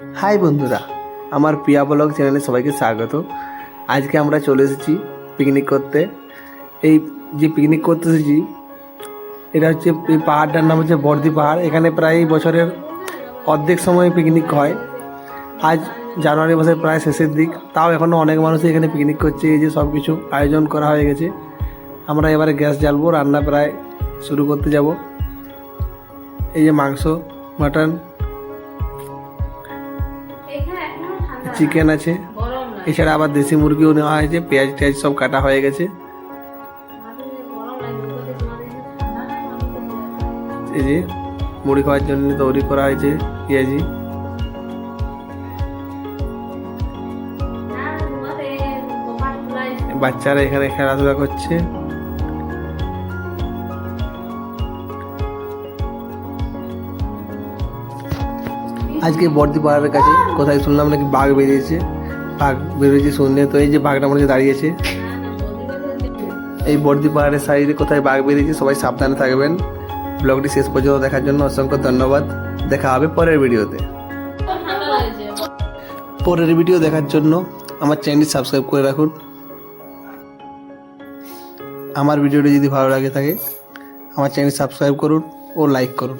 High বন্ধুরা, আমার প্রিয়া blog চ্যানেলে সবাইকে স্বাগত। আজকে আমরা চলে এসেছি পিকনিক করতে। এই যে পিকনিক করতে এসেছি, এটা হচ্ছে এই পাহাড়টার নাম হচ্ছে বর্দি পাহাড়। এখানে প্রায় বছরের অর্ধেক সময় পিকনিক হয়। আজ জানুয়ারি মাসের প্রায় শেষের দিক। তাও এখনও অনেক মানুষই এখানে পিকনিক করছে। এই যে সব কিছু আয়োজন করা হয়ে গেছে। আমরা এবারে গ্যাস জ্বালবো, রান্না প্রায় শুরু করতে যাব। এই যে মাংস, মাটন চিকেন আছে। এছাড়া আবার দেশি মুরগিও নেওয়া হয়েছে। পেঁয়াজ টেয়াজ সব কাটা হয়ে গেছে। এই যে মুড়ি খাওয়ার জন্য তৈরি করা হয়েছে পেঁয়াজি। বাচ্চারা এখানে খেলাধুলা করছে। আজকে বর্দি পাহাড়ের কাছে। কোথায় শুনলাম নাকি বাঘ বেরিয়েছে? বাঘ বেরিয়েছে শুনলে তো এই যে বাঘটা মনে হচ্ছে দাঁড়িয়েছে এই বর্দি পাহাড়ের সাইডে কোথায় বাঘ বেরিয়েছে সবাই সাবধানে থাকবেন। ব্লগটি শেষ পর্যন্ত দেখার জন্য অসংখ্য ধন্যবাদ। দেখা হবে পরের ভিডিওতে। পরের ভিডিও দেখার জন্য আমার চ্যানেলটি সাবস্ক্রাইব করে রাখুন। আমার ভিডিওটি যদি ভালো লাগে থাকে, আমার চ্যানেল সাবস্ক্রাইব করুন ও লাইক করুন।